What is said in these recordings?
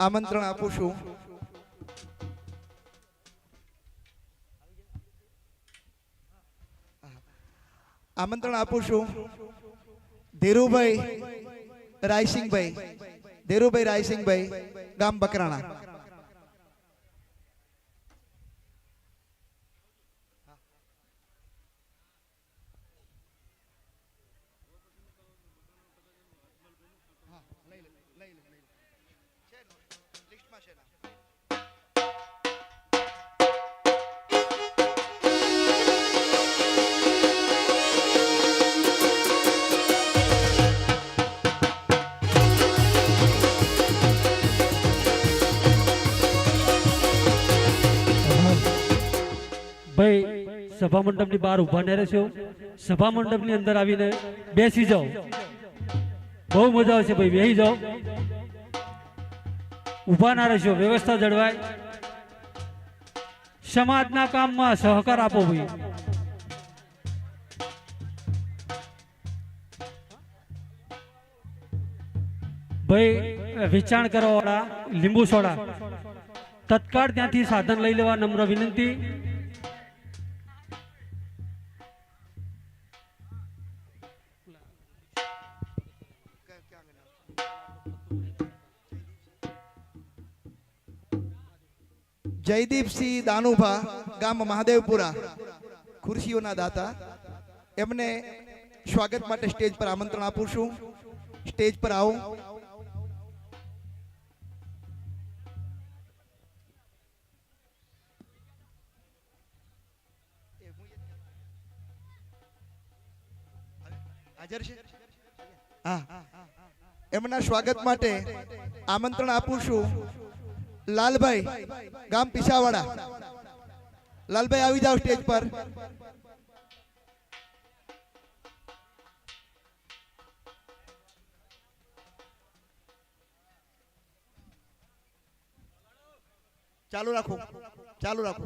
આમંત્રણ આપું છું. આમંત્રણ આપું છું. ધીરુભાઈ રાયસિંગભાઈ ધીરુભાઈ રાયસિંગભાઈ ગામ બકરાણા. સભા મંડપની બહાર ઊભા ન રહેશો. સભા મંડપની અંદર આવીને બેસી જાઓ. બહુ મજા આવશે ભાઈ બેસી જાઓ. ઊભા ના રહેશો, વ્યવસ્થા જળવાય. સમાજના કામમાં સહકાર આપો ભાઈ. ભાઈ, વેચાણ કરવા વાળા લીંબુ સોડા. તત્કાળ ત્યાંથી સાધન લઈ લેવા નમ્ર વિનંતી. જયદીપસિંહ દાનુભા, ગામ મહાદેવપુરા, ખુરશીઓના દાતા. એમને સ્વાગત માટે સ્ટેજ પર આમંત્રણ આપું છું. સ્ટેજ પર આવો. એમના સ્વાગત માટે આમંત્રણ આપું છું. લાલભાઈ ગામ પીછાવાડા. લાલભાઈ આવી જાઓ સ્ટેજ પર. ચાલુ રાખો ચાલુ રાખો.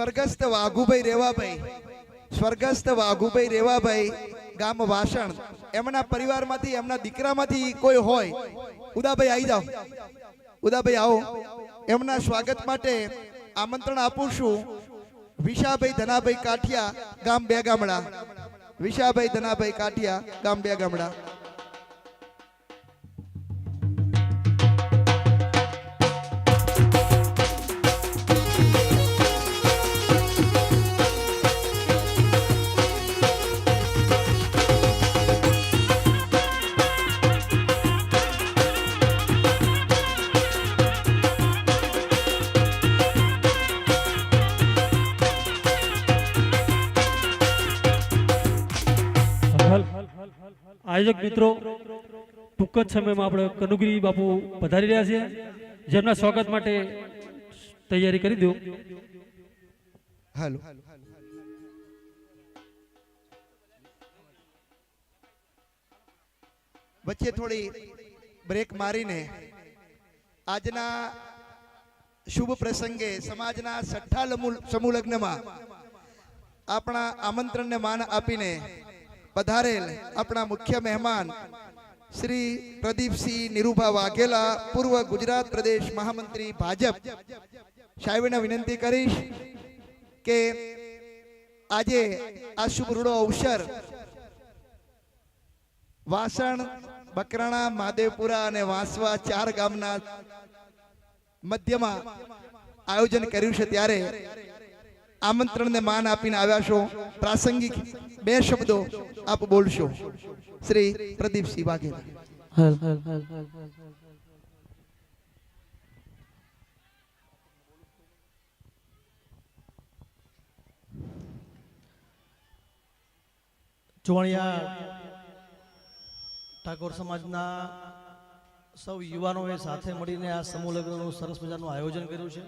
સ્વર્ગસ્થ વાઘુભાઈ રેવાભાઈ. સ્વર્ગસ્થ વાઘુભાઈ રેવાભાઈ, ગામ વાસણ. એમના પરિવારમાંથી, એમના દીકરામાંથી કોઈ હોય, ઉદાભાઈ આવી જાઓ. ઉદાભાઈ આવો. એમના સ્વાગત માટે આમંત્રણ આપું છું. વિશાભાઈ ધનાભાઈ કાઠિયા, ગામ બે ગામડા વિશાભાઈ ધનાભાઈ કાઠિયા, ગામ બે ગામડા આયોજક મિત્રો, ટૂંક જ સમયમાં આપણે કનુગીરી બાપુ પધારી રહ્યા છે જેમના સ્વાગત માટે તૈયારી કરી દો વચ્ચે થોડી બ્રેક મારીને આજના શુભ પ્રસંગે સમાજના લમુ- સમૂહ લગ્નમાં આપણા આમંત્રણને માન આપીને પધારેલ આપણા મુખ્ય મહેમાન શ્રી પ્રદીપસિંહ નિરૂભા વાઘેલા, પૂર્વ ગુજરાત પ્રદેશ મહામંત્રી ભાજપ. સાહેબને વિનંતી કરીશ કે આજે આ શુભ અવસર વાસણ, બકરાણા માદેપુરા અને વાંસવા ચાર ગામના મધ્યમાં આયોજન કર્યું છે ત્યારે આમંત્રણને માન આપીને આવ્યા છો, પ્રાસંગિક બે શબ્દો આપ બોલશો. શ્રી પ્રદીપસિંહ વાઘેલા. ચુવાણિયા ઠાકોર સમાજના સૌ યુવાનોએ સાથે મળીને આ સમૂહ લગ્નનું સરસ મજાનું આયોજન કર્યું છે.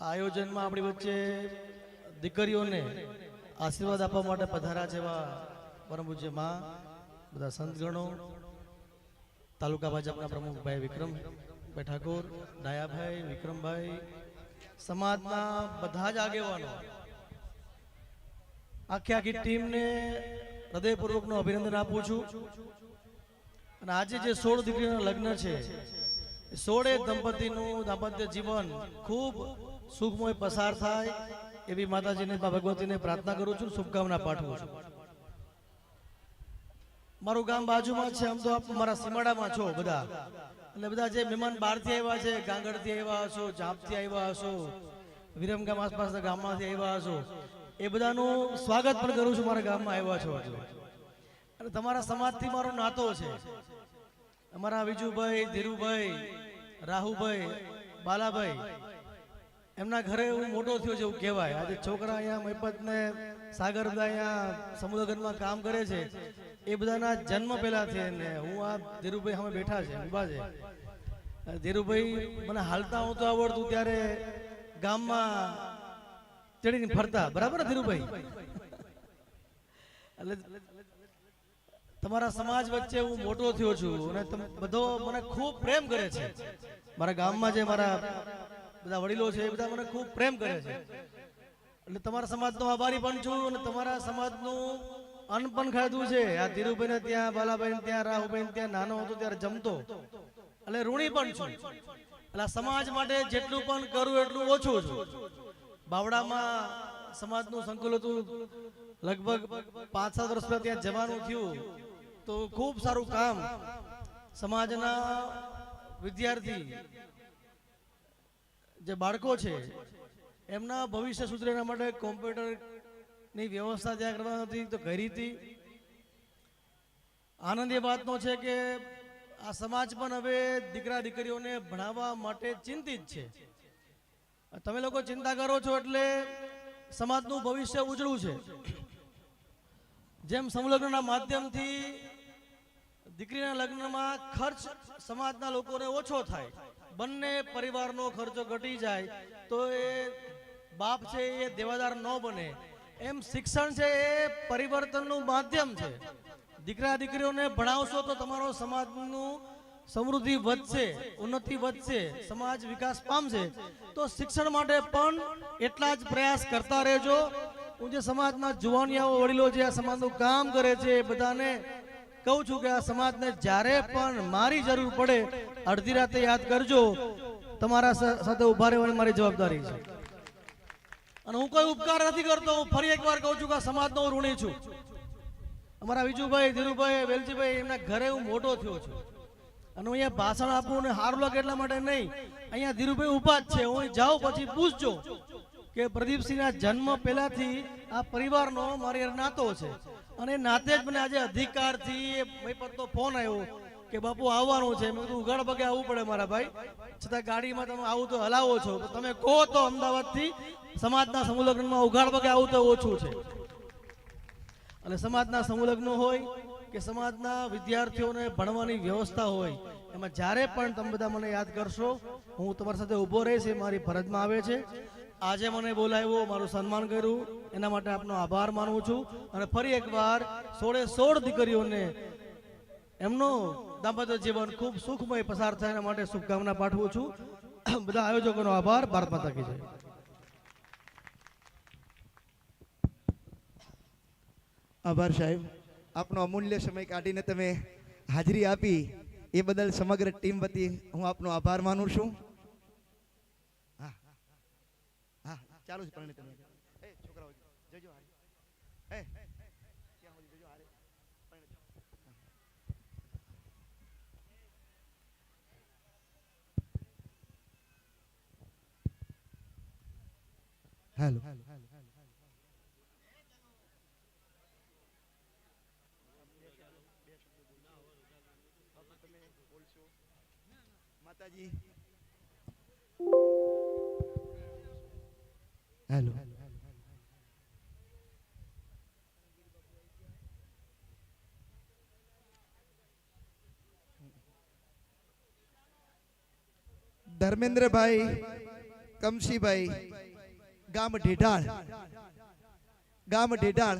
આયોજનમાં આપણી વચ્ચે દીકરીઓને આશીર્વાદ આપવા માટે પધારા જેવા એવા પરમ પૂજ્યમાં, બધા સંતગણો, તાલુકા ભાજપના પ્રમુખભાઈ વિક્રમભાઈ ઠાકોર, ડાયાભાઈ, વિક્રમભાઈ, સમાજના બધા જ આગેવાનો, આખી આખી ટીમને હૃદયપૂર્વકનું અભિનંદન આપું છું. અને આજે જે સોળ દીકરીના લગ્ન છે સોળે દંપતીનું દાંપત્ય જીવન ખૂબ સુખમય પસાર થાય એવી માતાજીને ભગવતીને પ્રાર્થના કરું છું. શુભકામના પાઠવું છું. મારું ગામ બાજુમાં છે. આમ તો આપ મારા સીમાડામાં છો બધા. અને બધા જે મહેમાન બહારથી આવ્યા છે, ગાંગડથી આવ્યા હશો જાપથી આવ્યા હશો, વિરમગામ આસપાસના ગામમાંથી આવ્યા હશો, એ બધાનું સ્વાગત પણ કરું છું મારા ગામમાં આવ્યા છો. અને તમારા સમાજથી મારો નાતો છે. અમારા વિજુભાઈ, ધીરુભાઈ, રાહુભાઈ, બાલાભાઈ એમના ઘરે હું મોટો થયો છે એવું કહેવાય. આજે છોકરા અહીંયા મહિપત ને સાગર અહીંયા સમુદ્રગરમાં કામ કરે છે. એ બધાના જન્મ પહેલા છે ને હું આ ધીરુભાઈ સામે બેઠા છે, ઊભા છે. ધીરુભાઈ, મને હાલતા હું તો આવડતું ત્યારે ગામમાં ચડીને ફરતા. બરાબર ધીરુભાઈ? એટલે તમારા સમાજ વચ્ચે હું મોટો થયો છું અને બધો મને ખૂબ પ્રેમ કરે છે. મારા ગામમાં જે મારા બધા વડીલો છે, એ બધા મને ખૂબ પ્રેમ કરે છે. એટલે તમારા સમાજનો આભારી પણ છું અને તમારા સમાજનું અન્ન પણ ખાધું છે. આ ધીરુભાઈ ને ત્યાં બાલાભાઈ ત્યાં રાહુભાઈ ત્યાં, નાનો હતો ત્યારે જમતો. એટલે ઋણી પણ છું. એટલે સમાજ માટે જેટલું પણ કરું એટલું ઓછું છું. બાવડામાં સમાજનું સંકુલ હતું. લગભગ પાંચ સાત વર્ષ પહેલા ત્યાં જવાનું થયું. તો ખૂબ સારું કામ સમાજના વિદ્યાર્થી જે બાળકો છે, એમના ભવિષ્ય સુધરે એના માટે કોમ્પ્યુટરની વ્યવસ્થા ત્યાં કરવાની હતી, તો કરી હતી. આનંદ એ વાતનો છે કે આ સમાજ પણ હવે દીકરા દીકરીઓને ભણાવવા માટે ચિંતિત છે. તમે લોકો ચિંતા કરો છો એટલે સમાજનું ભવિષ્ય ઉજળું છે. જેમ સંલગ્નના માધ્યમથી દીકરીના લગ્નમાં ખર્ચ સમાજના લોકોને ઓછો થાય. બંને પરિવારનો ખર્ચો ઘટી જાય તો એ બાપ છે એ દેવાદાર ન બને. એમ શિક્ષણ છે એ પરિવર્તનનું માધ્યમ છે. દીકરા દીકરીઓને ભણાવશો તો તમારો સમાજનું સમૃદ્ધિ વધશે, ઉન્નતિ વધશે, સમાજ વિકાસ પામશે. તો શિક્ષણ માટે પણ એટલા જ પ્રયાસ કરતા રહેજો. હું જે સમાજના જુવાનિયાઓ, વડીલો જે આ સમાજનું કામ કરે છે એ બધાને કહું છું કે આ સમાજને જ્યારે પણ મારી જરૂર પડે અડધી રાતે યાદ કરજો. તમારા સાથે ઊભા રહેવાની મારી જવાબદારી છે. અને હું કોઈ ઉપકાર નથી કરતો. હું ફરી એકવાર કહું છું કે સમાજનો હું ઋણી છું. અમારા વિજુભાઈ, ધીરુભાઈ, વેલજીભાઈ, એમના ઘરે હું મોટો થયો છું. અને હું અહીંયા ભાષણ આપું ને સારું લાગે એટલા માટે નહીં. અહીંયા ધીરુભાઈ ઊભા જ છે. હું જાઉં પછી પૂછજો કે પ્રદીપસિંહના જન્મ પહેલાથી આ પરિવારનો મારી નાતો છે. અને નાતે જ મને આજે અધિકારથી એ પર તો ફોન આવ્યો. કે બાપુ આવવાનું છે. મેં કીધું, ઉઘાડ પગે આવવું પડે મારા ભાઈ. છતાં ગાડીમાં તમે આવું તો હલાવો છો. તમે કહો તો અમદાવાદથી સમાજના સમૂહલગ્નમાં ઉઘાડ પગે આવું તો ઓછું છે. અને સમાજના સમૂહલગ્નો હોય કે સમાજના વિદ્યાર્થીઓને ભણવાની વ્યવસ્થા હોય, એમાં જ્યારે પણ તમે બધા મને યાદ કરશો, હું તમારી સાથે ઊભો રહીશ, એ મારી ફરજમાં આવે છે. આજે મને બોલાવ્યો, મારું સન્માન કર્યું. એના માટે આપનો આભાર માનું છું. અને ફરી એકવાર સોળે સોળ દીકરીઓને એમનો દાંપત્ય જીવન ખૂબ સુખમય પસાર થાય એના માટે શુભકામના પાઠવું છું. બધા આયોજકોનો આભાર. ભારત માતા કી જય. આભાર સાહેબ. આપનો અમૂલ્ય સમય કાઢીને તમે હાજરી આપી એ બદલ સમગ્ર ટીમ વતી હું આપનો આભાર માનું છું. હા ચાલુ છે પરણિત એ, છોકરાઓ, જજો એ ત્યાં સુધી જજો હારે પરણિત. હેલો માતાજી હેલો ધર્મેન્દ્રભાઈ કમશીભાઈ ગામ ઢેઢાળ. ગામ ઢેઢાળ.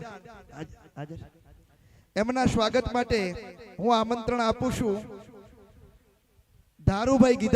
એમના સ્વાગત માટે હું આમંત્રણ આપું છું. ધારુભાઈ ગીધા